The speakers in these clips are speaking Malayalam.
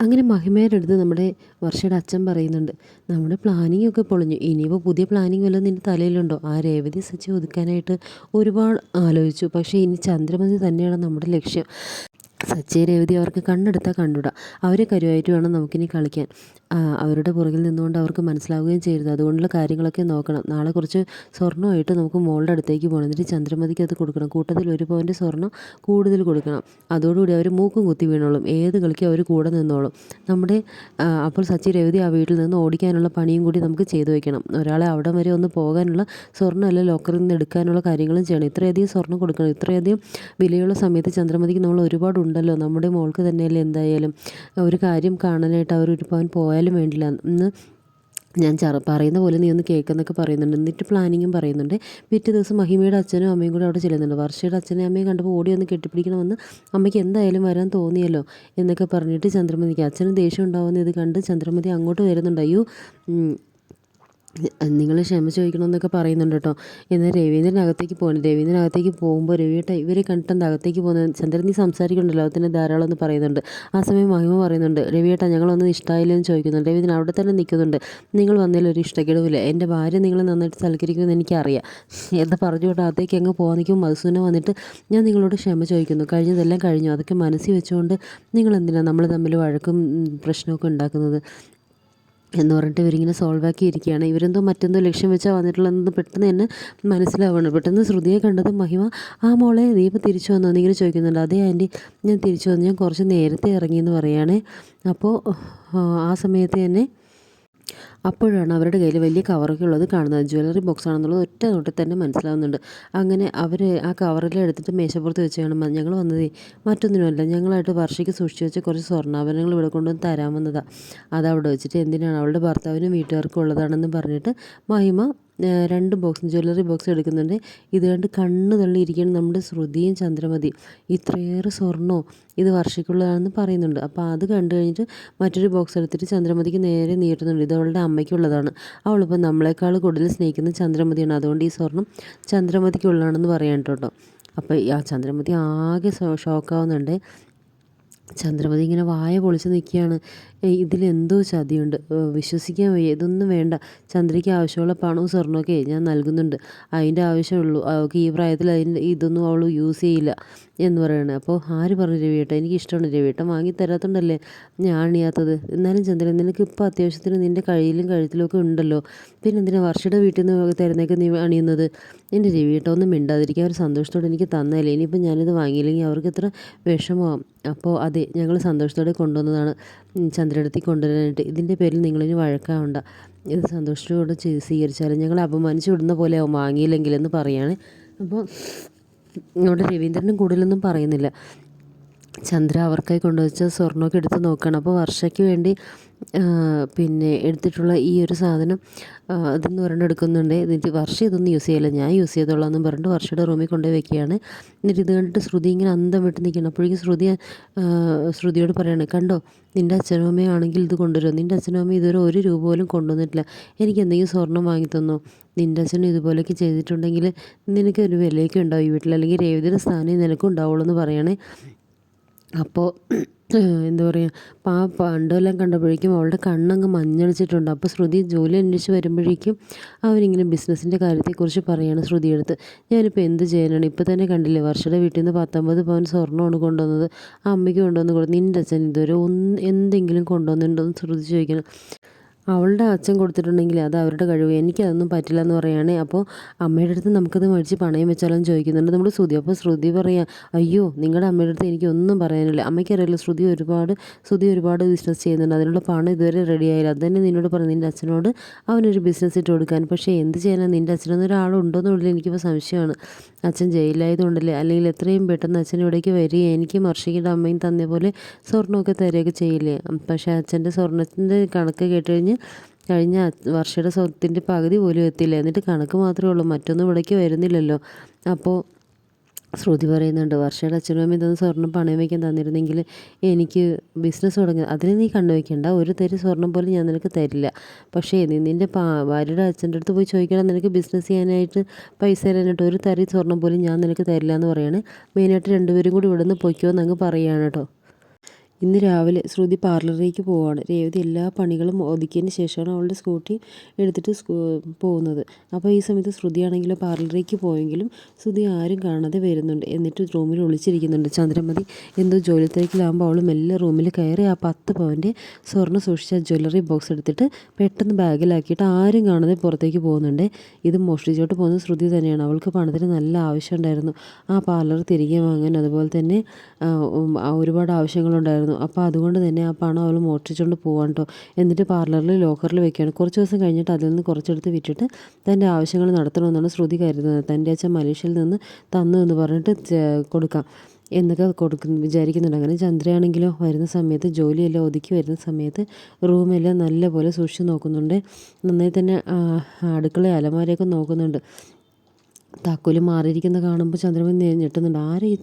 അങ്ങനെ മഹിമയുടെ അടുത്ത് നമ്മുടെ വർഷയുടെ അച്ഛൻ പറയുന്നുണ്ട് നമ്മുടെ പ്ലാനിങ് ഒക്കെ പൊളിഞ്ഞു. ഇനിയിപ്പോൾ പുതിയ പ്ലാനിങ് വല്ലതും നിന്റെ തലയിലുണ്ടോ? ആ രേവതി സച്ചി ഒതുക്കാനായിട്ട് ഒരുപാട് ആലോചിച്ചു. പക്ഷേ ഇനി ചന്ദ്രമതി തന്നെയാണ് നമ്മുടെ ലക്ഷ്യം. സച്ചി രേവതി അവർക്ക് കണ്ണെടുത്താൽ കണ്ടുകൂടാ അവരെ കരുവായിട്ട് വേണം നമുക്കിനി കളിക്കാൻ. അവരുടെ പുറകിൽ നിന്നുകൊണ്ട് അവർക്ക് മനസ്സിലാവുകയും ചെയ്യരുത്. അതുകൊണ്ടുള്ള കാര്യങ്ങളൊക്കെ നോക്കണം. നാളെ കുറച്ച് സ്വർണമായിട്ട് നമുക്ക് മോളുടെ അടുത്തേക്ക് പോകണം. എന്നിട്ട് ചന്ദ്രമതിക്ക് അത് കൊടുക്കണം. കൂട്ടത്തിൽ ഒരു പവന്റെ സ്വർണം കൂടുതൽ കൊടുക്കണം. അതോടുകൂടി അവർ മൂക്കും കുത്തി വീണോളും. ഏത് കളിക്കും അവർ കൂടെ നിന്നോളും. നമ്മുടെ അപ്പോൾ സച്ചി രേവതി ആ വീട്ടിൽ നിന്ന് ഓടിക്കാനുള്ള പണിയും കൂടി നമുക്ക് ചെയ്തു വയ്ക്കണം ഒരാളെ അവിടെ വരെ ഒന്ന് പോകാനുള്ള സ്വർണം അല്ല ലോക്കറിൽ നിന്ന് എടുക്കാനുള്ള കാര്യങ്ങളും ചെയ്യണം. ഇത്രയധികം സ്വർണം കൊടുക്കണം. ഇത്രയധികം വിലയുള്ള സമയത്ത് ചന്ദ്രമതിക്ക് നമ്മൾ ഒരുപാട് ഉണ്ടല്ലോ. നമ്മുടെ മോൾക്ക് തന്നെയല്ലേ എന്തായാലും ഒരു കാര്യം കാണാനായിട്ട് അവർ ഒരു പവൻ പോയാലും വേണ്ടില്ല. ഇന്ന് ഞാൻ ചറ പറയുന്ന പോലെ നീ ഒന്ന് കേൾക്കുന്നൊക്കെ പറയുന്നുണ്ട്. എന്നിട്ട് പ്ലാനിങ്ങും പറയുന്നുണ്ട്. പിറ്റേ ദിവസം മഹിമയുടെ അച്ഛനും അമ്മയും കൂടെ അവിടെ ചെല്ലുന്നുണ്ട്. വർഷയുടെ അച്ഛനും അമ്മയും കണ്ടപ്പോൾ ഓടി ഒന്ന് കെട്ടിപ്പിടിക്കണമെന്ന് അമ്മയ്ക്ക് എന്തായാലും വരാൻ തോന്നിയല്ലോ എന്നൊക്കെ പറഞ്ഞിട്ട് ചന്ദ്രമതിക്ക് അച്ഛനും ദേഷ്യം ഉണ്ടാവുമെന്ന് ഇത് കണ്ട് ചന്ദ്രമതി അങ്ങോട്ട് വരുന്നുണ്ട്. അയ്യോ നിങ്ങൾ ക്ഷമ ചോദിക്കണമെന്നൊക്കെ പറയുന്നുണ്ട് കേട്ടോ. എന്നാൽ രവീന്ദ്രൻ അകത്തേക്ക് പോകണം. രവീന്ദ്രൻ അകത്തേക്ക് പോകുമ്പോൾ രവിയേട്ട ഇവരെ കണ്ടിട്ട് അകത്തേക്ക് പോകുന്നത് ചന്ദ്രൻ നീ സംസാരിക്കണ്ടല്ലോ? അതിന് ധാരാളം എന്ന് പറയുന്നുണ്ട്. ആ സമയം മഹിമ പറയുന്നുണ്ട്. രവിയേട്ട ഞങ്ങളൊന്നും ഇഷ്ടമായില്ലെന്ന് ചോദിക്കുന്നുണ്ട്. രവീന്ദ്രൻ അവിടെ തന്നെ നിൽക്കുന്നുണ്ട്. നിങ്ങൾ വന്നതിൽ ഒരു ഇഷ്ടക്കേടുമില്ല. എന്റെ ഭാര്യ നിങ്ങളെ നന്നായിട്ട് സൽക്കരിക്കുമെന്ന് എനിക്കറിയാം. എന്ന് പറഞ്ഞുകൊണ്ട് അകത്തേക്ക് അങ്ങ് പോകാൻ മധുസൂനെ വന്നിട്ട് ഞാൻ നിങ്ങളോട് ക്ഷമ ചോദിക്കുന്നു. കഴിഞ്ഞതെല്ലാം കഴിഞ്ഞു. അതൊക്കെ മനസ്സിൽ വെച്ചുകൊണ്ട് നിങ്ങൾ എന്തിനാണ് നമ്മൾ തമ്മിൽ വഴക്കും പ്രശ്നമൊക്കെ ഉണ്ടാക്കുന്നത്? എന്ന് പറഞ്ഞിട്ട് ഇവരിങ്ങനെ സോൾവ് ആക്കി ഇരിക്കുകയാണ്. ഇവരെന്തോ മറ്റെന്തോ ലക്ഷ്യം വെച്ചാൽ വന്നിട്ടുള്ളതെന്ന് പെട്ടെന്ന് തന്നെ മനസ്സിലാവുകയാണ്. പെട്ടെന്ന് ശ്രുതിയെ കണ്ടത് മഹിമ ആ മോളെ നീ ഇപ്പോൾ തിരിച്ചു വന്നോ? എന്നിങ്ങനെ ചോദിക്കുന്നുണ്ട്. അതേ ആന്റി ഞാൻ തിരിച്ചു വന്നു. ഞാൻ കുറച്ച് നേരത്തെ ഇറങ്ങിയെന്ന് പറയുകയാണേ അപ്പോൾ ആ സമയത്ത് തന്നെ അപ്പോഴാണ് അവരുടെ കയ്യിൽ വലിയ കവറൊക്കെ ഉള്ളത് കാണുന്നത്. ജ്വല്ലറി ബോക്സ് ആണെന്നുള്ളത് ഒറ്റ നോട്ടിൽ തന്നെ മനസ്സിലാവുന്നുണ്ട്. അങ്ങനെ അവർ ആ കവറിൽ എടുത്തിട്ട് മേശപ്പുറത്ത് വെച്ച് കാണുമ്പോൾ ഞങ്ങൾ വന്നത് മറ്റൊന്നിനുമല്ല. ഞങ്ങളായിട്ട് വർഷയ്ക്ക് സൂക്ഷിച്ച് വെച്ച കുറച്ച് സ്വർണാഭരണങ്ങൾ ഇവിടെ കൊണ്ടുവന്ന് തരാമെന്നതാണ് അതവിടെ വെച്ചിട്ട് എന്തിനാണ് അവളുടെ ഭർത്താവിനും വീട്ടുകാർക്കും ഉള്ളതാണെന്ന് പറഞ്ഞിട്ട് മഹിമ രണ്ട് ബോക്സ് ജ്വല്ലറി ബോക്സ് എടുക്കുന്നുണ്ട്. ഇത് കണ്ട് കണ്ണ് തള്ളിയിരിക്കുകയാണ് നമ്മുടെ ശ്രുതിയും ചന്ദ്രമതി. ഇത്രയേറെ സ്വർണോ ഇത് വർഷയ്ക്കുള്ളതാണെന്ന് പറയുന്നുണ്ട്. അപ്പോൾ അത് കണ്ടു കഴിഞ്ഞിട്ട് മറ്റൊരു ബോക്സ് എടുത്തിട്ട് ചന്ദ്രമതിക്ക് നേരെ നീട്ടുന്നുണ്ട്. ഇത് അവളുടെ അമ്മയ്ക്കുള്ളതാണ്. അവളിപ്പോൾ നമ്മളെക്കാൾ കൂടുതൽ സ്നേഹിക്കുന്ന ചന്ദ്രമതിയാണ്. അതുകൊണ്ട് ഈ സ്വർണം ചന്ദ്രമതിക്കുള്ളതാണെന്ന് പറയാൻ കേട്ടോ. അപ്പോൾ ആ ചന്ദ്രമതി ആകെ ഷോക്കാവുന്നുണ്ട്. ചന്ദ്രമതി ഇങ്ങനെ വായ പൊളിച്ച് നിൽക്കുകയാണ്. ഇതിലെന്തോ ചതിയുണ്ട്. വിശ്വസിക്കാൻ വയ്യ. ഇതൊന്നും വേണ്ട. ചന്ദ്രയ്ക്ക് ആവശ്യമുള്ള പണവും സ്വർണമൊക്കെ ഞാൻ നൽകുന്നുണ്ട്. അതിന്റെ ആവശ്യമുള്ളൂ. അവൾക്ക് ഈ പ്രായത്തിൽ അതിന്റെ ഇതൊന്നും അവൾ യൂസ് ചെയ്യില്ല എന്ന് പറയുന്നത് അപ്പോൾ ആര് പറഞ്ഞു രവിയേട്ട? എനിക്ക് ഇഷ്ടമാണ് രവിയേട്ട. വാങ്ങി തരാത്തതുകൊണ്ടല്ലേ ഞാൻ അണിയാത്തത്? എന്നാലും ചന്ദ്രൻ നിനക്ക് ഇപ്പോൾ അത്യാവശ്യത്തിന് നിന്റെ കഴിയിലും കഴുത്തിലും ഒക്കെ ഉണ്ടല്ലോ. പിന്നെ എന്തിനാ വർഷയുടെ വീട്ടിൽ നിന്ന് തരുന്നേക്ക് നീ അണിയുന്നത്? എന്റെ രവിയേട്ട ഒന്നും മിണ്ടാതിരിക്കുക അവർ സന്തോഷത്തോടെ എനിക്ക് തന്നല്ലേ ഇനിയിപ്പോൾ ഞാനിത് വാങ്ങിയില്ലെങ്കിൽ അവർക്ക് എത്ര വിഷമമാകും അപ്പോൾ അതെ ഞങ്ങൾ സന്തോഷത്തോടെ കൊണ്ടുവന്നതാണ്. ചന്ദ്രടത്തി കൊണ്ടുവരാനായിട്ട് ഇതിന്റെ പേരിൽ നിങ്ങളിനി വഴക്കാവണ്ട. ഇത് സന്തോഷത്തോടെ സ്വീകരിച്ചാലും ഞങ്ങൾ അപമാനിച്ചു വിടുന്ന പോലെ ആവും. വാങ്ങിയില്ലെങ്കിലെന്ന് പറയാണ്. അപ്പോൾ നമ്മുടെ രവീന്ദ്രനും കൂടുതലൊന്നും പറയുന്നില്ല. ചന്ദ്ര അവർക്കായി കൊണ്ടുവച്ച സ്വർണമൊക്കെ എടുത്ത് നോക്കുകയാണ്. അപ്പോൾ വർഷയ്ക്ക് വേണ്ടി പിന്നെ എടുത്തിട്ടുള്ള ഈ ഒരു സാധനം അതെന്ന് പറഞ്ഞിട്ട് എടുക്കുന്നുണ്ട്. എന്നിട്ട് വർഷ ഇതൊന്നും യൂസ് ചെയ്യില്ല. ഞാൻ യൂസ് ചെയ്തോളാം പറഞ്ഞിട്ട് വർഷയുടെ റൂമിൽ കൊണ്ടുപോയി വെക്കുകയാണ്. എന്നിട്ട് ഇത് കണ്ടിട്ട് ശ്രുതി ഇങ്ങനെ അന്തം വിട്ട് നിൽക്കണം അപ്പോഴേക്കും ശ്രുതി ശ്രുതിയോട് പറയാണ് കണ്ടോ നിന്റെ അച്ഛനും ആണെങ്കിൽ ഇത് കൊണ്ടുവരുമോ? നിന്റെ അച്ഛനും അമ്മയും ഇതുവരെ ഒരു രൂപ പോലും കൊണ്ടുവന്നിട്ടില്ല. എനിക്ക് എന്തെങ്കിലും സ്വർണം വാങ്ങി തന്നോ? നിന്റെ അച്ഛനും ഇതുപോലെയൊക്കെ ചെയ്തിട്ടുണ്ടെങ്കിൽ നിനക്ക് ഒരു വിലയൊക്കെ ഉണ്ടാവും ഈ വീട്ടിൽ. അല്ലെങ്കിൽ രേവതിയുടെ സ്ഥാനം നിനക്കും ഉണ്ടാവുള്ളൂ എന്ന് പറയണേ. അപ്പോൾ എന്താ പറയുക അപ്പോൾ ആ പണ്ടെല്ലാം കണ്ടപ്പോഴേക്കും അവളുടെ കണ്ണങ്ങ് മഞ്ഞളിച്ചിട്ടുണ്ട്. അപ്പോൾ ശ്രുതി ജോലി അന്വേഷിച്ച് വരുമ്പോഴേക്കും അവരിങ്ങനെ ബിസിനസ്സിന്റെ കാര്യത്തെക്കുറിച്ച് പറയുകയാണ് ശ്രുതിയെടുത്ത്. ഞാനിപ്പോൾ എന്ത് ചെയ്യാനാണ്? ഇപ്പോൾ തന്നെ കണ്ടില്ലേ വർഷയുടെ വീട്ടിൽ നിന്ന് പത്തൊമ്പത് പവൻ സ്വർണമാണ് കൊണ്ടുവന്നത്. ആ അമ്മയ്ക്ക് കൊണ്ടുവന്ന് കൊടുത്ത് നിന്റെ അച്ഛൻ ഇതുവരെ ഒന്ന് എന്തെങ്കിലും കൊണ്ടുവന്നിട്ടുണ്ടോ? എന്ന് ശ്രുതി ചോദിക്കണം. അവളുടെ അച്ഛൻ കൊടുത്തിട്ടുണ്ടെങ്കിൽ അത് അവരുടെ കഴിവ്. എനിക്കതൊന്നും പറ്റില്ല എന്ന് പറയുകയാണ് അപ്പോൾ അമ്മയുടെ അടുത്ത് നമുക്കത് മേടിച്ച് പണയം വെച്ചാലും ചോദിക്കുന്നുണ്ട്. നമ്മൾ ശ്രുതി. അപ്പോൾ ശ്രുതി പറയുക അയ്യോ നിങ്ങളുടെ അമ്മയുടെ അടുത്ത് എനിക്കൊന്നും പറയാനില്ല. അമ്മയ്ക്കറിയില്ല ശ്രുതി ഒരുപാട് ശ്രുതി ഒരുപാട് ബിസിനസ് ചെയ്യുന്നുണ്ട്. അതിനുള്ള പണം ഇതുവരെ റെഡി ആയില്ല. അത് തന്നെ നിന്നോട് പറഞ്ഞു. നിന്റെ അച്ഛനോട് അവനൊരു ബിസിനസ് ഇട്ട് കൊടുക്കാൻ. പക്ഷേ എന്ത് ചെയ്യാനാണ് നിന്റെ അച്ഛനൊന്നും ഒരാളുണ്ടോയെന്നുള്ളിൽ എനിക്കിപ്പോൾ സംശയമാണ്. അച്ഛൻ ജയിലായതുകൊണ്ടല്ലേ അല്ലെങ്കിൽ എത്രയും പെട്ടെന്ന് അച്ഛൻ ഇവിടേക്ക് വരിക എനിക്ക് മർഷികയുടെ അമ്മയും തന്നെ പോലെ സ്വർണമൊക്കെ തരികയൊക്കെ ചെയ്യില്ലേ? പക്ഷേ അച്ഛന്റെ സ്വർണത്തിന്റെ കണക്ക് കേട്ട് കഴിഞ്ഞ് കഴിഞ്ഞ വർഷയുടെ സ്വത്തിന്റെ പകുതി പോലും എത്തില്ല എന്നിട്ട് കണക്ക് മാത്രമേ ഉള്ളൂ. മറ്റൊന്നും ഇവിടേക്ക് വരുന്നില്ലല്ലോ. അപ്പോൾ ശ്രുതി പറയുന്നുണ്ട് വർഷയുടെ അച്ഛനും അമ്മയും ഇതൊന്ന് സ്വർണം പണയം വയ്ക്കാൻ തന്നിരുന്നെങ്കിൽ എനിക്ക് ബിസിനസ് തുടങ്ങി അതിന് നീ കണ്ടു വയ്ക്കേണ്ട ഒരു തരി സ്വർണം പോലും ഞാൻ നിനക്ക് തരില്ല. പക്ഷേ നീ നിന്റെ പാ ഭാര്യയുടെ അച്ഛന്റെ അടുത്ത് പോയി ചോദിക്കണം. നിനക്ക് ബിസിനസ് ചെയ്യാനായിട്ട് പൈസ തരാനായിട്ട് ഒരു തരി സ്വർണം പോലും ഞാൻ നിനക്ക് തരില്ല എന്ന് പറയാണ്. മെയിനായിട്ട് രണ്ടുപേരും കൂടി ഇവിടെ നിന്ന് പൊയ്ക്കോ എന്നങ്ങ് പറയുകയാണ് കേട്ടോ. ഇന്ന് രാവിലെ ശ്രുതി പാർലറിലേക്ക് പോവാണ്. രേവതി എല്ലാ പണികളും ഒതുക്കിയതിന് ശേഷമാണ് അവളുടെ സ്കൂട്ടി എടുത്തിട്ട് പോകുന്നത്. അപ്പോൾ ഈ സമയത്ത് ശ്രുതി ആണെങ്കിലും പാർലറിലേക്ക് പോയെങ്കിലും ശ്രുതി ആരും കാണാതെ വരുന്നുണ്ട്. എന്നിട്ട് റൂമിൽ ഒളിച്ചിരിക്കുന്നുണ്ട്. ചന്ദ്രമതി എന്തോ ജോലി തിരക്കിലാകുമ്പോൾ അവൾ മെല്ലെ റൂമിൽ കയറി ആ പത്ത് പവന്റെ സ്വർണം സൂക്ഷിച്ച ജ്വല്ലറി ബോക്സ് എടുത്തിട്ട് പെട്ടെന്ന് ബാഗിലാക്കിയിട്ട് ആരും കാണാതെ പുറത്തേക്ക് പോകുന്നുണ്ട്. ഇത് മോഷ്ടിച്ചോട്ട് പോകുന്ന ശ്രുതി തന്നെയാണ്. അവൾക്ക് പണത്തിന് നല്ല ആവശ്യമുണ്ടായിരുന്നു ആ പാർലർ തിരികെ വാങ്ങാൻ അതുപോലെ തന്നെ ഒരുപാട് ആവശ്യങ്ങളുണ്ടായിരുന്നു. അപ്പോൾ അതുകൊണ്ട് തന്നെ ആ പണം അവൾ മോഷ്ടിച്ചുകൊണ്ട് പോവാണ് കേട്ടോ എന്നിട്ട് പാർലറിൽ ലോക്കറിൽ വെക്കുകയാണ് കുറച്ച് ദിവസം കഴിഞ്ഞിട്ട് അതിൽ നിന്ന് കുറച്ചെടുത്ത് വിറ്റിട്ട് തന്റെ ആവശ്യങ്ങൾ നടത്തണമെന്നാണ് ശ്രുതി കരുതുന്നത്. തന്റെ അച്ഛൻ മലേഷ്യയിൽ നിന്ന് തന്നു എന്ന് പറഞ്ഞിട്ട് കൊടുക്കാം. എന്നൊക്കെ കൊടുക്കുന്ന വിചാരിക്കുന്നുണ്ട്. അങ്ങനെ ചന്ദ്രയാണെങ്കിലോ വരുന്ന സമയത്ത് ജോലിയെല്ലാം ഒതുക്കി വരുന്ന സമയത്ത് റൂമെല്ലാം നല്ലപോലെ സൂക്ഷിച്ച് നോക്കുന്നുണ്ട്. നന്നായി തന്നെ അടുക്കള അലമാരയൊക്കെ നോക്കുന്നുണ്ട്. താക്കോൽ മാറിയിരിക്കുന്നത് കാണുമ്പോൾ ചന്ദ്രമതി ഞെട്ടുന്നുണ്ട്. ആരാ ഈ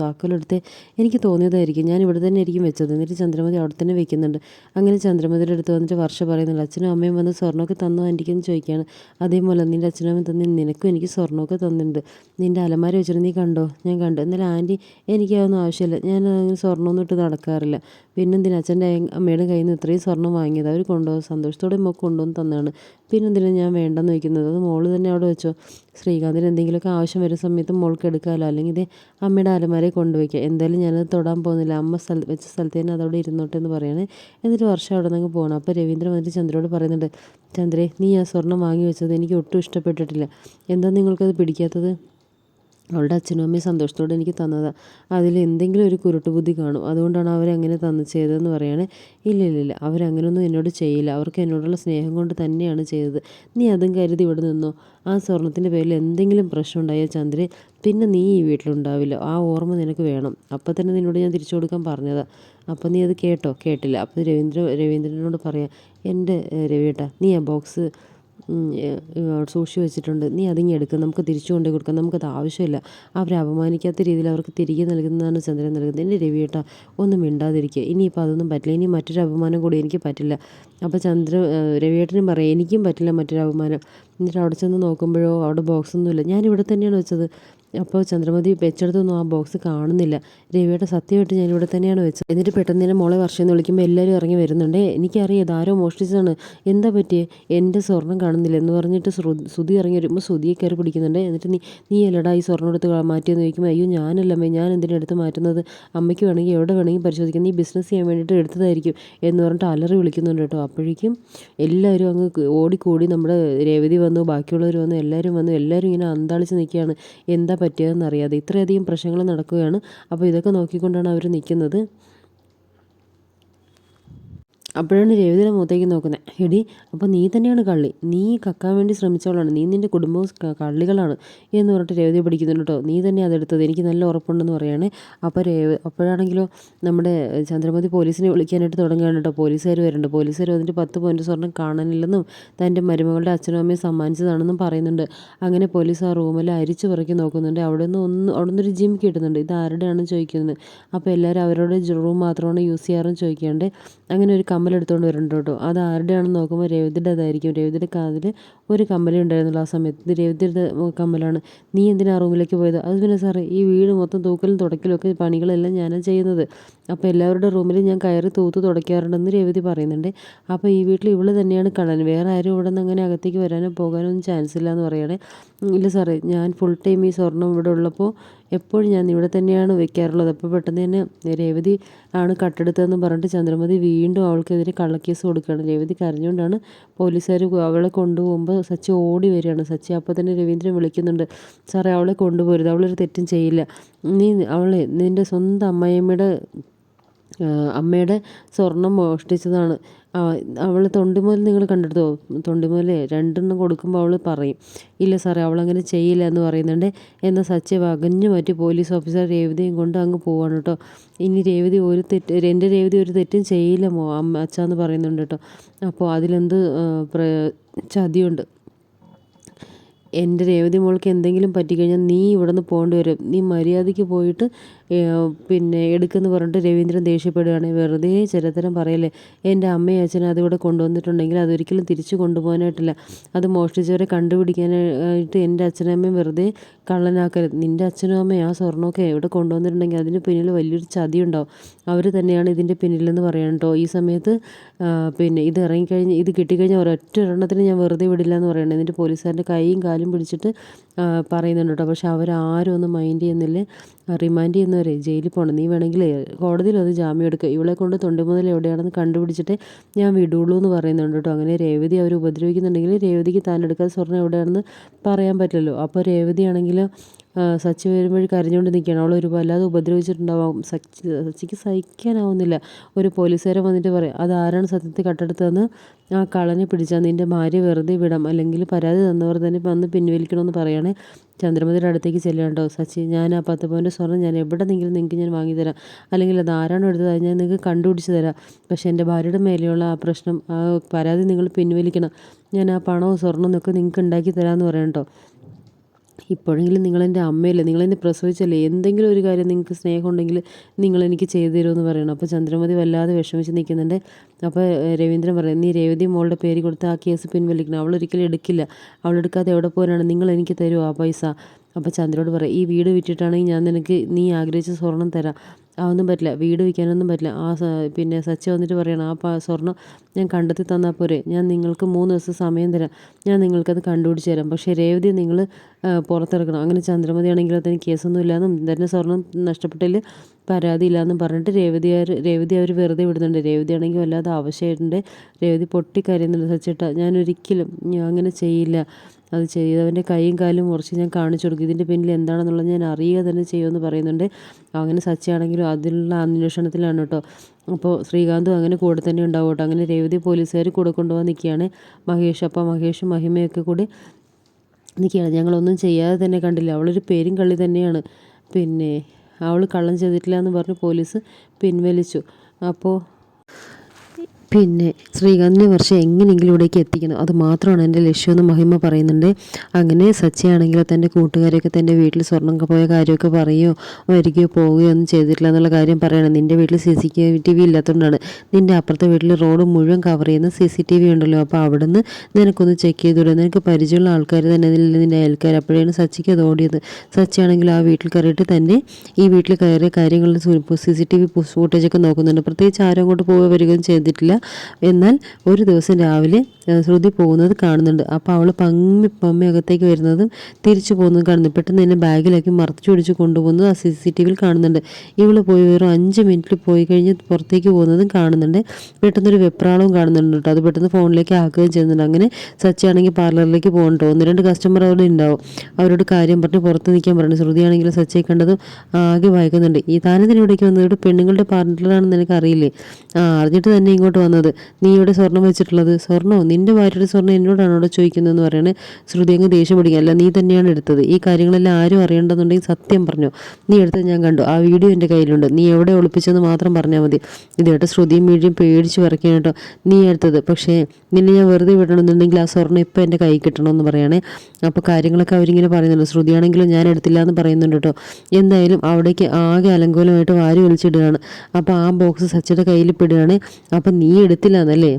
താക്കോലെടുത്തേ എനിക്ക് തോന്നിയതായിരിക്കും. ഞാൻ ഇവിടെ തന്നെ ആയിരിക്കും വെച്ചത്. എന്നിട്ട് ചന്ദ്രമതി അവിടെ തന്നെ വെക്കുന്നുണ്ട്. അങ്ങനെ ചന്ദ്രമതിയുടെ അടുത്ത് വന്നിട്ട് വർഷ പറയുന്നുണ്ട്. അച്ഛനും അമ്മയും വന്ന് സ്വർണമൊക്കെ തന്നു ആന്റിക്കെന്ന് ചോദിക്കുകയാണ്. അതേപോലെ നിന്റെ അച്ഛനും അമ്മയും തന്നെ നിനക്കും എനിക്ക് സ്വർണമൊക്കെ തന്നിട്ടുണ്ട്. നിന്റെ അലമാര വെച്ചിട്ട് നീ കണ്ടോ? ഞാൻ കണ്ടു. എന്നാലും ആന്റി എനിക്കതൊന്നും ആവശ്യമില്ല. ഞാൻ അങ്ങനെ സ്വർണമൊന്നും ഇട്ട് നടക്കാറില്ല. പിന്നെന്തിനാ അച്ഛന്റെ അമ്മയുടെ കയ്യിൽ നിന്ന് ഇത്രയും സ്വർണം വാങ്ങിയത്. അവർ കൊണ്ടുപോകും സന്തോഷത്തോടെ മോൾക്ക് കൊണ്ടുവന്ന് തന്നതാണ് പിന്നെന്തിനാണ് ഞാൻ വേണ്ടെന്ന് വയ്ക്കുന്നത് അത് മോൾ തന്നെ അവിടെ വെച്ചോ. ശ്രീകാന്തിന് എന്തെങ്കിലുമൊക്കെ ആവശ്യം വരുന്ന സമയത്ത് മോൾക്ക് എടുക്കാമല്ലോ അല്ലെങ്കിൽ ഇത് അമ്മയുടെ അലമാരയിൽ കൊണ്ടുവയ്ക്കുക എന്തായാലും ഞാനത് തൊടാൻ പോകുന്നില്ല. അമ്മ സ്ഥല വെച്ച സ്ഥലത്ത് തന്നെ അതവിടെ ഇരുന്നോട്ടെ എന്ന് പറയണേ. എന്നിട്ട് വർഷം അവിടെ നിന്ന് പോകണം അപ്പോൾ രവീന്ദ്രൻ വന്നിട്ട് ചന്ദ്രയോട് പറയുന്നുണ്ട് ചന്ദ്രേ നീ ആ സ്വർണം വാങ്ങി വെച്ചത് എനിക്ക് ഒട്ടും ഇഷ്ടപ്പെട്ടിട്ടില്ല. എന്താ നിങ്ങൾക്കത് പിടിക്കാത്തത്? അവളുടെ അച്ഛനും അമ്മയും സന്തോഷത്തോടെ എനിക്ക് തന്നതാണ് അതിൽ എന്തെങ്കിലും ഒരു കുരുട്ട് ബുദ്ധി കാണും. അതുകൊണ്ടാണ് അവരങ്ങനെ തന്ന് ചെയ്തതെന്ന് പറയുകയാണെ ഇല്ല ഇല്ല ഇല്ല. അവരങ്ങനൊന്നും എന്നോട് ചെയ്യില്ല. അവർക്ക് എന്നോടുള്ള സ്നേഹം കൊണ്ട് തന്നെയാണ് ചെയ്തത്. നീ അതും കരുതി ഇവിടെ നിന്നോ. ആ സ്വർണത്തിന്റെ പേരിൽ എന്തെങ്കിലും പ്രശ്നം ഉണ്ടായാൽ ചന്ദ്രൻ പിന്നെ നീ ഈ വീട്ടിലുണ്ടാവില്ല. ആ ഓർമ്മ നിനക്ക് വേണം. അപ്പം തന്നെ നിന്നോട് ഞാൻ തിരിച്ചു കൊടുക്കാൻ പറഞ്ഞതാണ് അപ്പം നീ അത് കേട്ടോ? കേട്ടില്ല. അപ്പം രവീന്ദ്ര രവീന്ദ്രനോട് പറയാം എന്റെ രവിയേട്ടാ നീ ആ ബോക്സ് സൂക്ഷിച്ച് വെച്ചിട്ടുണ്ട്. നീ അതിങ്ങി എടുക്കുക നമുക്ക് തിരിച്ചു കൊണ്ടു കൊടുക്കാം. നമുക്കത് ആവശ്യമില്ല. അവരെ അപമാനിക്കാത്ത രീതിയിൽ അവർക്ക് തിരികെ നൽകുന്നതാണ് ചന്ദ്രൻ നൽകുന്നത്. എന്റെ രവിയേട്ട ഒന്നും മിണ്ടാതിരിക്കുക ഇനിയിപ്പോൾ അതൊന്നും പറ്റില്ല. ഇനി മറ്റൊരു അപമാനം കൂടി എനിക്ക് പറ്റില്ല. അപ്പോൾ ചന്ദ്ര രവിയേട്ടനും പറയാം എനിക്കും പറ്റില്ല മറ്റൊരു അപമാനം. എന്നിട്ട് അവിടെ ചെന്ന് നോക്കുമ്പോഴോ അവിടെ ബോക്സൊന്നുമില്ല ഞാനിവിടെ തന്നെയാണ് വെച്ചത്. അപ്പോൾ ചന്ദ്രമതി വെച്ചെടുത്തൊന്നും ആ ബോക്സ് കാണുന്നില്ല. രവിയുടെ സത്യമായിട്ട് ഞാൻ ഇവിടെ തന്നെയാണ് വെച്ചത്. എന്നിട്ട് പെട്ടെന്ന് തന്നെ മോളെ വർഷം എന്ന് വിളിക്കുമ്പോൾ എല്ലാവരും ഇറങ്ങി വരുന്നുണ്ട്. എനിക്കറിയാം ഇതാരോ മോഷ്ടിച്ചതാണ്. എന്താ പറ്റിയേ? എന്റെ സ്വർണം കാണുന്നില്ല എന്ന് പറഞ്ഞിട്ട് ശ്രുതി ഇറങ്ങി വരുമ്പോൾ ശ്രുതിയെ കയറി പിടിക്കുന്നുണ്ട്. എന്നിട്ട് നീ നീ അല്ലടാ ഈ സ്വർണം എടുത്ത് മാറ്റിയെന്ന് ചോദിക്കുമ്പോൾ അയ്യോ ഞാനല്ലമ്മേ ഞാൻ എന്തിനാണ് എടുത്ത് മാറ്റുന്നത്? അമ്മയ്ക്ക് വേണമെങ്കിൽ എവിടെ വേണമെങ്കിൽ പരിശോധിക്കാം. നീ ബിസിനസ് ചെയ്യാൻ വേണ്ടിയിട്ട് എടുത്തതായിരിക്കും. എന്ന് പറഞ്ഞിട്ട് അലറി വിളിക്കുന്നുണ്ട് കേട്ടോ. അപ്പോഴേക്കും എല്ലാവരും അങ്ങ് ഓടിക്കൂടി നമ്മുടെ രേവതി വന്നു ബാക്കിയുള്ളവർ വന്നു എല്ലാവരും വന്നു എല്ലാവരും ഇങ്ങനെ അന്താളിച്ച് നിൽക്കുകയാണ്. എന്താ പറ്റിയതെന്ന് അറിയാതെ ഇത്രയധികം പ്രശ്നങ്ങൾ നടക്കുകയാണ്. അപ്പോൾ ഇതൊക്കെ നോക്കിക്കൊണ്ടാണ് അവർ നിൽക്കുന്നത്. അപ്പോഴാണ് രവിതയുടെ മുഖത്തേക്ക് നോക്കുന്നത്. എടി അപ്പോൾ നീ തന്നെയാണ് കള്ളി. നീ കക്കാൻ വേണ്ടി ശ്രമിച്ചവളാണ്. നീ നിന്റെ കുടുംബവും കള്ളികളാണ് എന്ന് പറഞ്ഞിട്ട് രേവതി പഠിക്കുന്നുണ്ട് കേട്ടോ. നീ തന്നെ അതെടുത്തത്. എനിക്ക് നല്ല ഉറപ്പുണ്ടെന്ന് പറയുകയാണ് അപ്പോൾ രേവ അപ്പോഴാണെങ്കിലോ നമ്മുടെ ചന്ദ്രമതി പോലീസിനെ വിളിക്കാനായിട്ട് തുടങ്ങുകയാണ് കേട്ടോ. പോലീസുകാർ വരുന്നുണ്ട്. പോലീസുകാർ വന്നിട്ട് പത്ത് പോയിന്റ് സ്വർണം കാണാനില്ലെന്നും തന്റെ മരുമകളുടെ അച്ഛനും അമ്മയും സമ്മാനിച്ചതാണെന്നും പറയുന്നുണ്ട്. അങ്ങനെ പോലീസ് ആ റൂമിൽ അരിച്ചു പുറക്കി നോക്കുന്നുണ്ട്. അവിടെ നിന്ന് ഒന്ന് അവിടെ നിന്നൊരു ജിം കിട്ടുന്നുണ്ട്. ഇത് ആരുടെയാണെന്ന് ചോദിക്കുന്നത്? അപ്പോൾ എല്ലാവരും അവരുടെ റൂം മാത്രമാണ് യൂസ് ചെയ്യാറെന്ന് ചോദിക്കാണ്ട് അങ്ങനെ ഒരു കമ്മൽ എടുത്തുകൊണ്ട് വരുന്നുണ്ട് കേട്ടോ. അത് ആരുടെയാണെന്ന് നോക്കുമ്പോൾ രവിതിന്റെതായിരിക്കും രവിതിന്റെ കാതിൽ ഒരു കമ്മലേ ഉണ്ടായിരുന്നുള്ളൂ ആ സമയത്ത്. രേവതിയുടെ കമ്മലാണ്. നീ എന്തിനാ റൂമിലേക്ക് പോയത്? അത് പിന്നെ സാറേ ഈ വീട് മൊത്തം തൂക്കലും തുടക്കലും ഒക്കെ പണികളെല്ലാം ഞാനാണ് ചെയ്യുന്നത്. അപ്പോൾ എല്ലാവരുടെ റൂമിലും ഞാൻ കയറി തൂത്ത് തുടയ്ക്കാറുണ്ടെന്ന് രേവതി പറയുന്നുണ്ട്. അപ്പോൾ ഈ വീട്ടിൽ ഇവൾ തന്നെയാണ് കള്ളൻ. വേറെ ആരും ഇവിടെ നിന്ന് അങ്ങനെ അകത്തേക്ക് വരാനോ പോകാനോ ഒന്നും ചാൻസ് ഇല്ല എന്ന് പറയുകയാണെ ഇല്ല സാറേ ഞാൻ ഫുൾ ടൈം ഈ സ്വർണം ഇവിടെ ഉള്ളപ്പോൾ എപ്പോഴും ഞാൻ ഇവിടെ തന്നെയാണ് വെക്കാറുള്ളത്. അപ്പോൾ പെട്ടെന്ന് തന്നെ രേവതി ആണ് കട്ടെടുത്തതെന്ന് പറഞ്ഞിട്ട് ചന്ദ്രമതി വീണ്ടും അവൾക്കെതിരെ കള്ളക്കേസ് കൊടുക്കുകയാണ്. രേവതി കരഞ്ഞുകൊണ്ടാണ് പോലീസുകാർ അവളെ കൊണ്ടുപോകുമ്പോൾ സച്ചി ഓടി വരികയാണ്. സച്ചി അപ്പോൾ തന്നെ രവീന്ദ്രൻ വിളിക്കുന്നുണ്ട്. സാറേ അവളെ കൊണ്ടുപോരുത് അവളൊരു തെറ്റും ചെയ്യില്ല. നീ അവളെ നിന്റെ സ്വന്തം അമ്മയമ്മയുടെ അമ്മയുടെ സ്വർണം മോഷ്ടിച്ചതാണ്. അവൾ തൊണ്ടിമുതൽ നിങ്ങൾ കണ്ടെടുത്തോ? തൊണ്ടിമുതലേ രണ്ടെണ്ണം കൊടുക്കുമ്പോൾ അവൾ പറയും. ഇല്ല സാറേ അവളങ്ങനെ ചെയ്യില്ല എന്ന് പറയുന്നുണ്ട്. എന്ന സച്ചെ വകഞ്ഞു മാറ്റി പോലീസ് ഓഫീസർ രേവതിയും കൊണ്ട് അങ്ങ് പോവാണ് കേട്ടോ. ഇനി രേവതി ഒരു തെറ്റ് എന്റെ രേവതി ഒരു തെറ്റും ചെയ്യില്ല മോ അമ്മ അച്ഛാന്ന് പറയുന്നുണ്ട് കേട്ടോ. അപ്പോൾ അതിലെന്ത് ചതിയുണ്ട്? എന്റെ രേവതി മോൾക്ക് എന്തെങ്കിലും പറ്റിക്കഴിഞ്ഞാൽ നീ ഇവിടെ നിന്ന് പോകേണ്ടി വരും. നീ മര്യാദയ്ക്ക് പോയിട്ട് പിന്നെ എടുക്കുമെന്ന് പറഞ്ഞിട്ട് രവീന്ദ്രൻ ദേഷ്യപ്പെടുകയാണ്. വെറുതെ ചരിത്രം പറയല്ലേ എന്റെ അമ്മയും അച്ഛനും അതിവിടെ കൊണ്ടുവന്നിട്ടുണ്ടെങ്കിൽ അതൊരിക്കലും തിരിച്ചു കൊണ്ടുപോകാനായിട്ടില്ല. അത് മോഷ്ടിച്ചവരെ കണ്ടുപിടിക്കാനായിട്ട് എന്റെ അച്ഛനും അമ്മയും വെറുതെ കള്ളനാക്കരുത്. നിന്റെ അച്ഛനും അമ്മയും ആ സ്വർണമൊക്കെ എവിടെ കൊണ്ടുവന്നിട്ടുണ്ടെങ്കിൽ അതിന് പിന്നിൽ വലിയൊരു ചതി ഉണ്ടാവും അവർ തന്നെയാണ് ഇതിന്റെ പിന്നിലെന്ന് പറയണം കേട്ടോ. ഈ സമയത്ത് പിന്നെ ഇത് ഇറങ്ങിക്കഴിഞ്ഞ് ഇത് കിട്ടിക്കഴിഞ്ഞാൽ ഒരൊറ്റ ഒരെണ്ണത്തിന് ഞാൻ വെറുതെ വിടില്ല എന്ന് പറയണേ. എന്നിട്ട് പോലീസുകാരന്റെ കൈയും കാലും പിടിച്ചിട്ട് പറയുന്നുണ്ട് കേട്ടോ. പക്ഷെ അവരാരും ഒന്നും മൈൻഡ് ചെയ്യുന്നില്ല. റിമാൻഡ് ചെയ്യുന്നവരെ ജയിലിൽ പോകണം നീ വേണമെങ്കിൽ കോടതിയിൽ അത് ജാമ്യം എടുക്കുക ഇവളെ കൊണ്ട് തൊണ്ടി മുതൽ എവിടെയാണെന്ന് കണ്ടുപിടിച്ചിട്ട് ഞാൻ വിടുള്ളൂ എന്ന് പറയുന്നുണ്ട് കേട്ടോ. അങ്ങനെ രേവതി അവർ ഉപദ്രവിക്കുന്നുണ്ടെങ്കിൽ രേവതിക്ക് താൻ എടുക്കാൻ സ്വർണം എവിടെയാണെന്ന് പറയാൻ പറ്റില്ലല്ലോ. അപ്പോൾ രേവതി ആണെങ്കിൽ സച്ചി വരുമ്പോഴും കരഞ്ഞുകൊണ്ട് നിൽക്കുകയാണ്. അവൾ ഒരു വല്ലാതെ ഉപദ്രവിച്ചിട്ടുണ്ടാവും. സച്ചി സച്ചിക്ക് സഹിക്കാനാവുന്നില്ല. ഒരു പോലീസുകാരൻ വന്നിട്ട് പറയും അതാരാണ് സത്യത്തിൽ കട്ടെടുത്തതെന്ന്? ആ കള്ളനെ പിടിച്ചാൽ നിന്റെ ഭാര്യ വെറുതെ വിടാം. അല്ലെങ്കിൽ പരാതി തന്നവർ തന്നെ വന്ന് പിൻവലിക്കണമെന്ന് പറയുകയാണ് ചന്ദ്രമതിയുടെ അടുത്തേക്ക് ചെല്ലുകയുണ്ടോ സച്ചി ഞാൻ ആ പത്ത് പോയിന്റ് സ്വർണം ഞാൻ എവിടെ നിന്നെങ്കിലും നിങ്ങൾക്ക് ഞാൻ വാങ്ങിത്തരാം അല്ലെങ്കിൽ അത് ആരാണോ എടുത്തത് ഞാൻ നിങ്ങൾക്ക് കണ്ടുപിടിച്ച് തരാം. പക്ഷേ എന്റെ ഭാര്യയുടെ മേലെയുള്ള ആ പ്രശ്നം ആ പരാതി നിങ്ങൾ പിൻവലിക്കണം. ഞാൻ ആ പണവും സ്വർണവും ഒക്കെ നിങ്ങൾക്ക് ഉണ്ടാക്കി തരാമെന്ന് പറയണം കേട്ടോ. ഇപ്പോഴെങ്കിലും നിങ്ങളെന്റെ അമ്മയല്ലേ നിങ്ങളെന്നെ പ്രസവിച്ചല്ലേ എന്തെങ്കിലും ഒരു കാര്യം നിങ്ങൾക്ക് സ്നേഹമുണ്ടെങ്കിൽ നിങ്ങളെനിക്ക് ചെയ്തു തരുമെന്ന് പറയണം. അപ്പോൾ ചന്ദ്രമതി വല്ലാതെ വിഷമിച്ച് നിൽക്കുന്നുണ്ട്. അപ്പോൾ രവീന്ദ്രൻ പറയും നീ രേവതി മോളുടെ പേര് കൊടുത്ത് ആ കേസ് പിൻവലിക്കണം. അവൾ ഒരിക്കലും എടുക്കില്ല. അവൾ എടുക്കാതെ എവിടെ പോകാനാണ് നിങ്ങൾ എനിക്ക് തരുമോ ആ പൈസ? അപ്പോൾ ചന്ദ്രനോട് പറയാം ഈ വീട് വിറ്റിട്ടാണെങ്കിൽ ഞാൻ നിനക്ക് നീ ആഗ്രഹിച്ച സ്വർണം തരാം. അതൊന്നും പറ്റില്ല. വീട് വിൽക്കാനൊന്നും പറ്റില്ല. ആ പിന്നെ സച്ച വന്നിട്ട് പറയണം ആ സ്വർണം ഞാൻ കണ്ടെത്തി തന്നാൽ പോരെ. ഞാൻ നിങ്ങൾക്ക് മൂന്ന് ദിവസം സമയം തരാം. ഞാൻ നിങ്ങൾക്കത് കണ്ടുപിടിച്ച് തരാം. പക്ഷേ രേവതി നിങ്ങൾ പുറത്തിറക്കണം അങ്ങനെ ചന്ദ്രമതി ആണെങ്കിൽ അതിന് കേസൊന്നും ഇല്ലാന്നും തന്നെ സ്വർണം നഷ്ടപ്പെട്ടതിൽ പരാതി ഇല്ലാന്നും പറഞ്ഞിട്ട് രേവതി രേവതി അവർ വെറുതെ വിടുന്നുണ്ട്. രേവതി ആണെങ്കിൽ വല്ലാതെ ആവശ്യമായിട്ടുണ്ട് രേവതി പൊട്ടിക്കരയുന്നുണ്ട് സച്ചിട്ട. ഞാൻ ഒരിക്കലും അങ്ങനെ ചെയ്യില്ല. അത് ചെയ്തവന്റെ കൈയും കാലും മുറിച്ച് ഞാൻ കാണിച്ചു കൊടുക്കും. ഇതിന്റെ പിന്നിൽ എന്താണെന്നുള്ളത് ഞാൻ അറിയുക തന്നെ ചെയ്യുമെന്ന് പറയുന്നുണ്ട്. അങ്ങനെ സച്ചിയാണെങ്കിലും അതിലുള്ള അന്വേഷണത്തിലാണ് കേട്ടോ. അപ്പോൾ ശ്രീകാന്തും അങ്ങനെ കൂടെ തന്നെ ഉണ്ടാവും കേട്ടോ. അങ്ങനെ രേവതി പോലീസുകാർ കൂടെ കൊണ്ടുപോകാൻ നിൽക്കുകയാണ്. മഹേഷ് അപ്പോൾ മഹേഷും മഹിമയൊക്കെ കൂടി നിൽക്കുകയാണ്. ഞങ്ങളൊന്നും ചെയ്യാതെ തന്നെ കണ്ടില്ല. അവളൊരു പേരും കള്ളി തന്നെയാണ്. പിന്നെ അവൾ കള്ളം ചെയ്തിട്ടില്ല എന്ന് പറഞ്ഞ് പോലീസ് പിൻവലിച്ചു. അപ്പോൾ പിന്നെ ശ്രീകാന്തിനെ വർഷം എങ്ങനെയെങ്കിലും ഇവിടേക്ക് എത്തിക്കണം. അത് മാത്രമാണ് എന്റെ ലക്ഷ്യമെന്ന് മഹിമ പറയുന്നുണ്ട്. അങ്ങനെ സച്ചയാണെങ്കിൽ തന്റെ കൂട്ടുകാരെയൊക്കെ തന്റെ വീട്ടിൽ സ്വർണം പോയ കാര്യമൊക്കെ പറയുകയോ വരികയോ പോവുകയോ ഒന്നും ചെയ്തിട്ടില്ല എന്നുള്ള കാര്യം പറയണം. നിന്റെ വീട്ടിൽ സി സി ടി വി ഇല്ലാത്തതുകൊണ്ടാണ്. നിന്റെ അപ്പുറത്തെ വീട്ടിൽ റോഡ് മുഴുവൻ കവർ ചെയ്യുന്ന സി സി ടി വി ഉണ്ടല്ലോ. അപ്പോൾ അവിടെ നിന്ന് നിനക്കൊന്ന് ചെക്ക് ചെയ്തുകൂടെ നിനക്ക് പരിചയമുള്ള ആൾക്കാർ തന്നെ നിന്റെ അയൽക്കാർ അപ്പോഴാണ് സച്ചിക്ക് അത് ഓടിയത്. സച്ചിയാണെങ്കിൽ ആ വീട്ടിൽ കയറിയിട്ട് തന്നെ ഈ വീട്ടിൽ കയറിയ കാര്യങ്ങളിൽ സി സി ടി വി ഫുട്ടേജൊക്കെ നോക്കുന്നുണ്ട്. പ്രത്യേകിച്ച് ആരും അങ്ങോട്ട് പോവുക വരികയും ചെയ്തിട്ടില്ല. എന്നാൽ ഒരു ദിവസം രാവിലെ ശ്രുതി പോകുന്നത് കാണുന്നുണ്ട്. അപ്പോൾ അവൾ പമ്മി പമ്മി അകത്തേക്ക് വരുന്നതും തിരിച്ചു പോകുന്നതും കാണുന്നു. പെട്ടെന്ന് തന്നെ ബാഗിലാക്കി മറച്ചു പിടിച്ച് കൊണ്ടുപോകുന്നത് ആ സി സി ടി വിയിൽ കാണുന്നുണ്ട്. ഇവൾ പോയി വെറും അഞ്ച് മിനിറ്റിൽ പോയി കഴിഞ്ഞ് പുറത്തേക്ക് പോകുന്നതും കാണുന്നുണ്ട്. പെട്ടെന്നൊരു വെപ്രാളവും കാണുന്നുണ്ട് കേട്ടോ. അത് പെട്ടെന്ന് ഫോണിലേക്ക് ആക്കുകയും ചെയ്യുന്നുണ്ട്. അങ്ങനെ സച്ചയാണെങ്കിൽ പാർലറിലേക്ക് പോകണ്ടോ ഒന്ന് രണ്ട് കസ്റ്റമർ അവിടെ ഉണ്ടാവും. അവരോട് കാര്യം പറഞ്ഞ് പുറത്ത് നിൽക്കാൻ പറഞ്ഞു. ശ്രുതിയാണെങ്കിൽ സച്ചയെ കണ്ടതും ആകെ വായിക്കുന്നുണ്ട് ഈ താനത്തിന് ഇവിടേക്ക് വന്നത്? പെണ്ണുങ്ങളുടെ പാർലറാണെന്ന് എനിക്ക് അറിയില്ലേ ആ അറിഞ്ഞിട്ട് തന്നെ ഇങ്ങോട്ട് വന്നത്. നീ ഇവിടെ സ്വർണം വെച്ചിട്ടുള്ളത്? സ്വർണോ നിന്റെ ഭാര്യയുടെ സ്വർണം എന്നോടാണ് അവിടെ ചോദിക്കുന്നതെന്ന് പറയുന്നത് ശ്രുതി അങ്ങ് ദേഷ്യം പിടിക്കുക. അല്ല നീ തന്നെയാണ് എടുത്തത്. ഈ കാര്യങ്ങളെല്ലാം ആരും അറിയേണ്ടതുണ്ടെങ്കിൽ സത്യം പറഞ്ഞു. നീ എടുത്തത് ഞാൻ കണ്ടു. ആ വീഡിയോ എന്റെ കയ്യിലുണ്ട്. നീ എവിടെ ഒളിപ്പിച്ചെന്ന് മാത്രം പറഞ്ഞാൽ മതി. ഇത് കേട്ടോ ശ്രുതിയും വീഴിയും പേടിച്ച് വരയ്ക്കാൻ കേട്ടോ. നീ എടുത്തത്. പക്ഷേ നിന്നെ ഞാൻ വെറുതെ വിടണമെന്നുണ്ടെങ്കിൽ ആ സ്വർണം ഇപ്പം എന്റെ കൈ കിട്ടണമെന്ന് പറയണേ. അപ്പോൾ കാര്യങ്ങളൊക്കെ അവരിങ്ങനെ പറയുന്നുണ്ട്. ശ്രുതിയാണെങ്കിലും ഞാൻ എടുത്തില്ല എന്ന് പറയുന്നുണ്ട് കേട്ടോ. എന്തായാലും അവിടേക്ക് ആകെ അലങ്കോലമായിട്ട് വാരി വലിച്ചിടുകയാണ്. അപ്പോൾ ആ ബോക്സ് സച്ചിയുടെ കയ്യിൽ പെടുകയാണ്. അപ്പം നീ എടുത്തില്ല എന്നല്ലേ?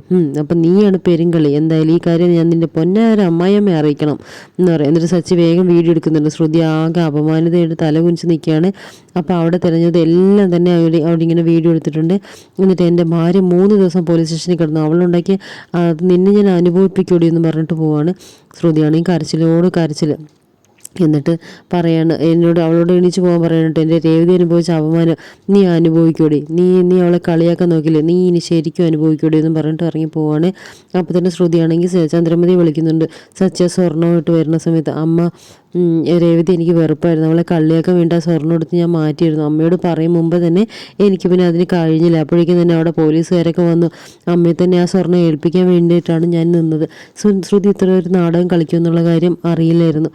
അപ്പം നീയാണ് പെരുങ്കളി എന്തായാലും ഈ കാര്യം ഞാൻ നിന്റെ പൊന്നാര അമ്മായിയമ്മയെ അറിയിക്കണം എന്ന് പറയാം. എന്നിട്ട് സച്ചി വേഗം വീഡിയോ എടുക്കുന്നുണ്ട്. ശ്രുതി ആകെ അപമാനിതയായിട്ട് തല കുഞ്ച് നിൽക്കുകയാണ്. അപ്പോൾ അവിടെ തിരഞ്ഞത് എല്ലാം തന്നെ അവിടെ അവിടെ ഇങ്ങനെ വീഡിയോ എടുത്തിട്ടുണ്ട്. എന്നിട്ട് എന്റെ ഭാര്യ മൂന്ന് ദിവസം പോലീസ് സ്റ്റേഷനിൽ കിടന്നു. അവളുണ്ടാക്കി നിന്നെ ഞാൻ അനുഭവിപ്പിക്കൂടി എന്ന് പറഞ്ഞിട്ട് പോവാണ് ശ്രുതിയാണെങ്കിൽ കരച്ചിലോട് കരച്ചിൽ എന്നിട്ട് പറയാണ് എന്നോട് അവളോട് എണീച്ച് പോകാൻ പറയാനിട്ട് എന്റെ രേവതി അനുഭവിച്ച അപമാനം നീ അനുഭവിക്കൂടി. നീ നീ അവളെ കളിയാക്കാൻ നോക്കില്ലേ? നീ ഇനി ശരിക്കും അനുഭവിക്കൂടി? എന്ന് പറഞ്ഞിട്ട് ഇറങ്ങി പോവാണ്. അപ്പോൾ തന്നെ ശ്രുതിയാണെങ്കിൽ ചന്ദ്രമതി വിളിക്കുന്നുണ്ട് സച്ച സ്വർണമായിട്ട് വരുന്ന സമയത്ത് അമ്മ രേവതി എനിക്ക് വെറുപ്പായിരുന്നു. അവളെ കള്ളിയൊക്കെ വേണ്ടി സ്വർണം എടുത്ത് ഞാൻ മാറ്റിയിരുന്നു. അമ്മയോട് പറയും മുമ്പ് തന്നെ എനിക്ക് പിന്നെ അതിന് കഴിഞ്ഞില്ല. അപ്പോഴേക്കും തന്നെ അവിടെ പോലീസുകാരൊക്കെ വന്നു. അമ്മയെ തന്നെ ആ സ്വർണം ഏൽപ്പിക്കാൻ വേണ്ടിയിട്ടാണ് ഞാൻ നിന്നത്. ശ്രുതി ഇത്ര ഒരു നാടകം കളിക്കുമെന്നുള്ള കാര്യം അറിയില്ലായിരുന്നു.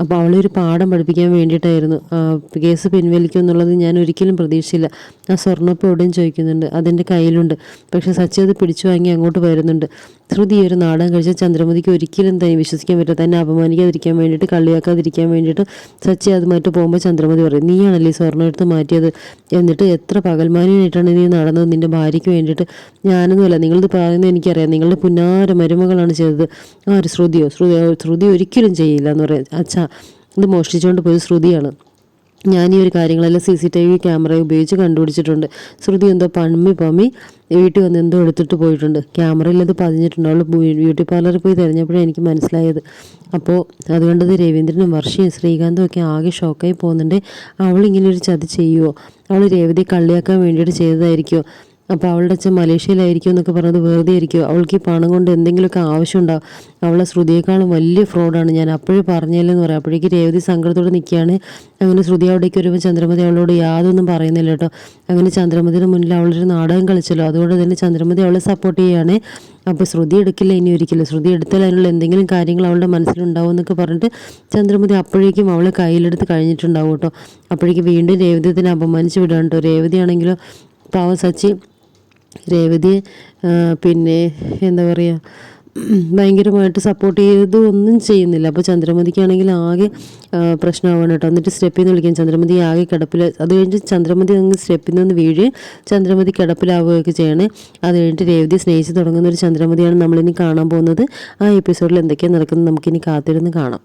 അപ്പോൾ അവളെ ഒരു പാഠം പഠിപ്പിക്കാൻ വേണ്ടിയിട്ടായിരുന്നു. കേസ് പിൻവലിക്കും എന്നുള്ളത് ഞാൻ ഒരിക്കലും പ്രതീക്ഷിച്ചില്ല. ആ സ്വർണപ്പം എവിടെയും ചോദിക്കുന്നുണ്ട്. അതിന്റെ കയ്യിലുണ്ട്. പക്ഷേ സച്ചി അത് പിടിച്ചു വാങ്ങി അങ്ങോട്ട് വരുന്നുണ്ട്. ശ്രുതി ഒരു നാടകം കഴിച്ച ചന്ദ്രമതിക്ക് ഒരിക്കലും തന്നെ വിശ്വസിക്കാൻ പറ്റില്ല തന്നെ അപമാനിക്കാതിരിക്കാൻ വേണ്ടിയിട്ട് കളിയാക്കാതിരിക്കാൻ അറിയാതിരിക്കാൻ വേണ്ടിയിട്ട് സച്ചി അതുമായിട്ട് പോകുമ്പോൾ ചന്ദ്രമതി പറയും നീയാണല്ലേ സ്വർണം എടുത്ത് മാറ്റിയത്? എന്നിട്ട് എത്ര പകൽമാനിയായിട്ടാണ് നീ നടന്നത് നിന്റെ ഭാര്യയ്ക്ക് വേണ്ടിയിട്ട്? ഞാനൊന്നുമല്ല നിങ്ങളിത് പറയുന്നത് എനിക്കറിയാം. നിങ്ങളുടെ പുന്നാര മരുമകളാണ് ചെയ്തത്. ആ ഒരു ശ്രുതിയോ? ശ്രുതി ശ്രുതി ഒരിക്കലും ചെയ്യില്ല എന്ന് പറയാം. അച്ഛാ ഇത് മോഷ്ടിച്ചുകൊണ്ട് പോയത് ശ്രുതിയാണ്. ഞാൻ ഈ ഒരു കാര്യങ്ങളെല്ലാം C C T V camera ഉപയോഗിച്ച് കണ്ടുപിടിച്ചിട്ടുണ്ട്. ശ്രുതി എന്തോ പമ്മി പമ്മി വീട്ടിൽ വന്ന് എന്തോ എടുത്തിട്ട് പോയിട്ടുണ്ട്. ക്യാമറയിൽ അത് പതിഞ്ഞിട്ടുണ്ട്. അവൾ ബ്യൂട്ടി പാർലറിൽ പോയി തിരഞ്ഞപ്പോഴാണ് എനിക്ക് മനസ്സിലായത്. അപ്പോൾ അതുകൊണ്ടത് രവീന്ദ്രനും വർഷയും ശ്രീകാന്തും ഒക്കെ ആകെ ഷോക്കായി പോകുന്നുണ്ട്. അവളിങ്ങനെ ഒരു ചതി ചെയ്യുമോ അവൾ രേവതി കള്ളിയാക്കാൻ വേണ്ടിയിട്ട് ചെയ്തതായിരിക്കുമോ അപ്പോൾ അവളുടെ അച്ഛൻ മലേഷ്യയിലായിരിക്കും എന്നൊക്കെ പറഞ്ഞത് വെറുതെ ആയിരിക്കും അവൾക്ക് ഈ പണം കൊണ്ട് എന്തെങ്കിലുമൊക്കെ ആവശ്യമുണ്ടാവും അവളെ ശ്രുതിയേക്കാളും വലിയ ഫ്രോഡാണ്. ഞാൻ അപ്പോഴേ പറഞ്ഞില്ലെന്ന് പറയാം. അപ്പോഴേക്ക് രേവതി സങ്കടത്തോടെ നിൽക്കുകയാണ്. അങ്ങനെ ശ്രുതി അവിടേക്ക് വരുമ്പോൾ ചന്ദ്രമതി അവളോട് യാതൊന്നും പറയുന്നില്ല കേട്ടോ. അങ്ങനെ ചന്ദ്രമതിയുടെ മുന്നിൽ അവളൊരു നാടകം കളിച്ചല്ലോ. അതുകൊണ്ട് തന്നെ ചന്ദ്രമതി അവളെ സപ്പോർട്ട് ചെയ്യുകയാണ്. അപ്പോൾ ശ്രുതി എടുക്കില്ല ഇനി ഒരിക്കലും. ശ്രുതി എടുത്താൽ അതിനുള്ള എന്തെങ്കിലും കാര്യങ്ങൾ അവളുടെ മനസ്സിലുണ്ടാവും എന്നൊക്കെ പറഞ്ഞിട്ട് ചന്ദ്രമതി അപ്പോഴേക്കും അവളെ കയ്യിലെടുത്ത് കഴിഞ്ഞിട്ടുണ്ടാവും കേട്ടോ. അപ്പോഴേക്കും വീണ്ടും രേവതി തന്നെ അപമാനിച്ച് വിടാൻ കേട്ടോ. രേവതിയാണെങ്കിലോ പാവ സച്ചി രേവതിയെ ആ, പിന്നെ എന്താ പറയുക ഭയങ്കരമായിട്ട് സപ്പോർട്ട് ചെയ്ത് ഒന്നും ചെയ്യുന്നില്ല. അപ്പോൾ ചന്ദ്രമതിക്കാണെങ്കിൽ ആകെ പ്രശ്നമാവാണ് കേട്ടോ. എന്നിട്ട് സ്റ്റെപ്പിൽ നിന്ന് വിളിക്കാൻ ചന്ദ്രമതി ആകെ കിടപ്പിൽ അത് കഴിഞ്ഞിട്ട് ചന്ദ്രമതി അങ്ങ് സ്റ്റെപ്പിൽ നിന്ന് വീഴ് ചന്ദ്രമതി കിടപ്പിലാവുകയൊക്കെ ചെയ്യണേ. അത് കഴിഞ്ഞിട്ട് രേവതി സ്നേഹിച്ച് തുടങ്ങുന്ന ഒരു ചന്ദ്രമതിയാണ് നമ്മളിനി കാണാൻ പോകുന്നത്. ആ എപ്പിസോഡിൽ എന്തൊക്കെയാണ് നടക്കുന്നത് നമുക്കിനി കാത്തിരുന്ന് കാണാം.